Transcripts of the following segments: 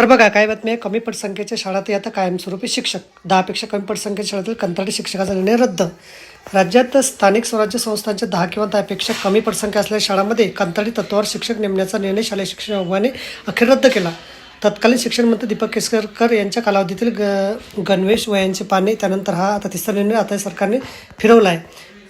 तर बघा काय बातमी आहे? कमी पटसंख्येच्या शाळात आता कायमस्वरूपी शिक्षक. दहापेक्षा कमी पटसंख्येच्या शाळेतील कंत्राटी शिक्षकाचा निर्णय रद्द. राज्यात स्थानिक स्वराज्य संस्थांच्या दहा किंवा दहापेक्षा कमी पटसंख्या असलेल्या शाळांमध्ये कंत्राटी तत्वावर शिक्षक नेमण्याचा निर्णय शालेय शिक्षण विभागाने अखेर रद्द केला. तत्कालीन शिक्षण मंत्री दीपक केसरकर यांच्या कालावधीतील ग गणवेश वयांचे पाने त्यानंतर हा आता तिसरा निर्णय आता सरकारने फिरवला आहे.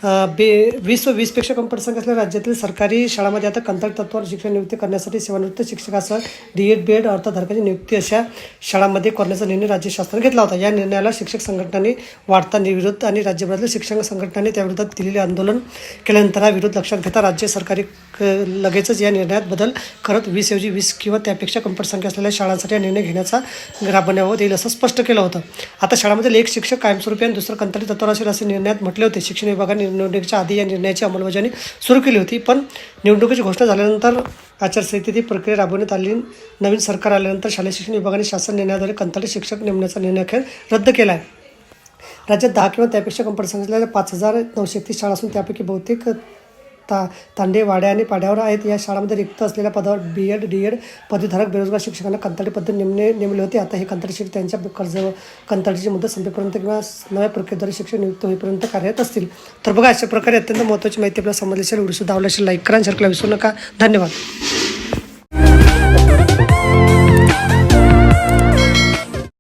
बे वीस व वीसपेक्षा कमी पटसंख्या असलेल्या राज्यातील सरकारी शाळांमध्ये आता कंत्राट तत्वावर शिक्षण नियुक्ती करण्यासाठी सेवानिवृत्त शिक्षकासह डी एड बी एड अर्थधारकाची नियुक्ती अशा शाळांमध्ये करण्याचा निर्णय राज्य शासनाने घेतला होता. या निर्णयाला शिक्षक संघटनांनी वाढता विरोध आणि राज्यभरातील शिक्षण संघटनांनी त्याविरोधात दिलेले आंदोलन केल्यानंतर हा विरोध लक्षात घेता राज्य सरकारी क- लगेचच या निर्णयात बदल करत वीस ऐवजी वीस किंवा त्यापेक्षा कमी पटसंख्या असलेल्या शाळांसाठी हा निर्णय घेण्याचा राबवण्याबाबत येईल असं स्पष्ट केलं होतं. आता शाळांमधील एक शिक्षक कायमस्वरूपी आणि दुसरं कंत्राटी तत्वावर असेल असे निर्णयात म्हटले होते. शिक्षण विभागाने निवडणुकीच्या आधी या निर्णयाची अंमलबजावणी सुरू केली होती. पण निवडणुकीची घोषणा झाल्यानंतर आचारसंहितेची प्रक्रिया राबवण्यात आली. नवीन सरकार आल्यानंतर शालेय शिक्षण विभागाने शासन निर्णयाद्वारे कंत्राटी शिक्षक नेमण्याचा निर्णय अखेर रद्द केला आहे. राज्यात दहा किंवा त्यापेक्षा कंपनी पटसंख्येच्या पाच हजार नऊशे एकतीस शाळा असून त्यापैकी बहुतेक ता तांडे वाड्या आणि पाड्यावर आहेत. या शाळांमध्ये रिक्त असलेल्या पदावर बी एड डी एड पदवीधारक बेरोजगार शिक्षकांना कंत्राटी पद्धत नेमणे नेमले होते. आता हे कंत्राटी शिक्षक त्यांच्या कर्ज कंत्राटीची मुदत संपेपर्यंत किंवा नव्या प्रक्रियेद्वारे शिक्षक नियुक्त होईपर्यंत कार्यरत असतील. तर बघा अशा प्रकारे अत्यंत महत्त्वाची माहिती आपल्याला समजली असेल व्हिडिओ सुद्धा आवडला असेल लाईक करा शेअर विसरू नका. धन्यवाद.